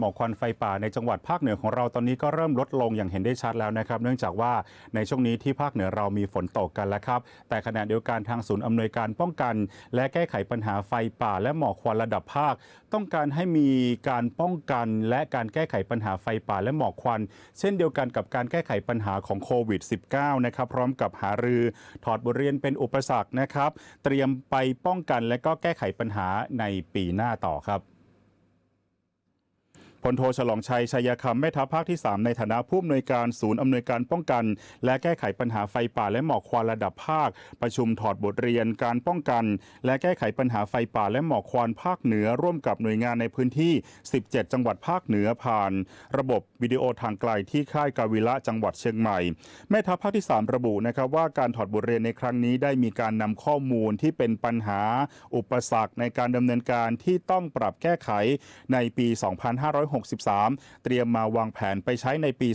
หมอกควันไฟป่าในจังหวัดภาคเหนือของเราตอนนี้ก็เริ่มลดลงอย่างเห็นได้ชัดแล้วนะครับ เนื่องจากว่าในช่วงนี้ที่ภาคเหนือเรามีฝนตกกันแล้วครับ แต่ขณะเดียวกันทางศูนย์อำนวยการป้องกัน และแก้ไขปัญหาไฟป่า และหมอกควันระดับภาค ต้องการให้มีการป้องกัน และการแก้ไขปัญหาไฟป่าและหมอกควัน เช่นเดียวกันกับการแก้ไขปัญหาของโควิด -19 นะครับพร้อมกับหารือถอดบทเรียนเป็นอุปสรรคนะครับ เตรียมไปป้องกันและก็แก้ไขปัญหาในปีหน้าต่อครับ พลโทฉลองชัยชัยคำแม่ทัพภาคที่ 3 ในฐานะผู้อำนวยการศูนย์อำนวยการป้องกัน และแก้ไขปัญหาไฟป่าและหมอกควันระดับภาค ประชุมถอดบทเรียนการป้องกัน และแก้ไขปัญหาไฟป่าและหมอกควันภาคเหนือ ร่วมกับหน่วยงานในพื้นที่ 17 จังหวัดภาคเหนือผ่าน ระบบวิดีโอทางไกลที่ค่ายกาวิละจังหวัดเชียงใหม่ แม่ทัพภาคที่ 3 ระบุนะครับว่าการถอดบทเรียนในครั้งนี้ได้มีการนำข้อมูลที่เป็นปัญหาอุปสรรคในการดำเนินการที่ต้องปรับแก้ไขในปี2563 เตรียมมาวางแผนไปใช้ในปี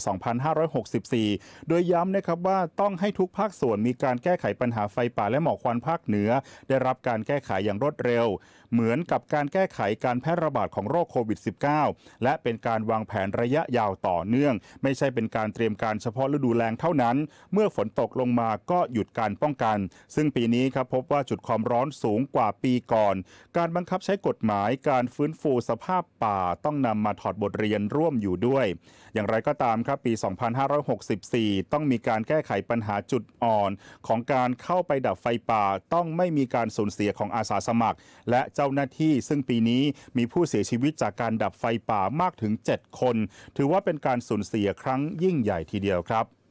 2564 โดยย้ำนะครับว่าต้องให้ทุกภาคส่วนมีการแก้ไขปัญหาไฟป่าและหมอกควันภาคเหนือ ได้รับการแก้ไขอย่างรวดเร็ว เหมือนกับการแก้ไขการแพร่ระบาดของโรคโควิด -19 และเป็นการวางแผนระยะยาวต่อเนื่อง ไม่ใช่เป็นการเตรียมการเฉพาะฤดูแล้งเท่านั้น เมื่อฝนตกลงมาก็หยุดการป้องกัน ซึ่งปีนี้ครับพบว่าจุดความร้อนสูงกว่าปีก่อน การบังคับใช้กฎหมายการฟื้นฟูสภาพป่าต้องนำมาถอดบทเรียนร่วมอยู่ด้วย อย่างไรก็ตามครับปี 2564 ต้องมีการแก้ไขปัญหาจุดอ่อน ของการเข้าไปดับไฟป่า ต้องไม่มีการสูญเสียของอาสาสมัคร และเจ้าหน้าที่ ซึ่งปีนี้มีผู้เสียชีวิตจากการดับไฟป่ามากถึง 7 คน ถือว่าเป็นการสูญเสียครั้งยิ่งใหญ่ทีเดียวครับ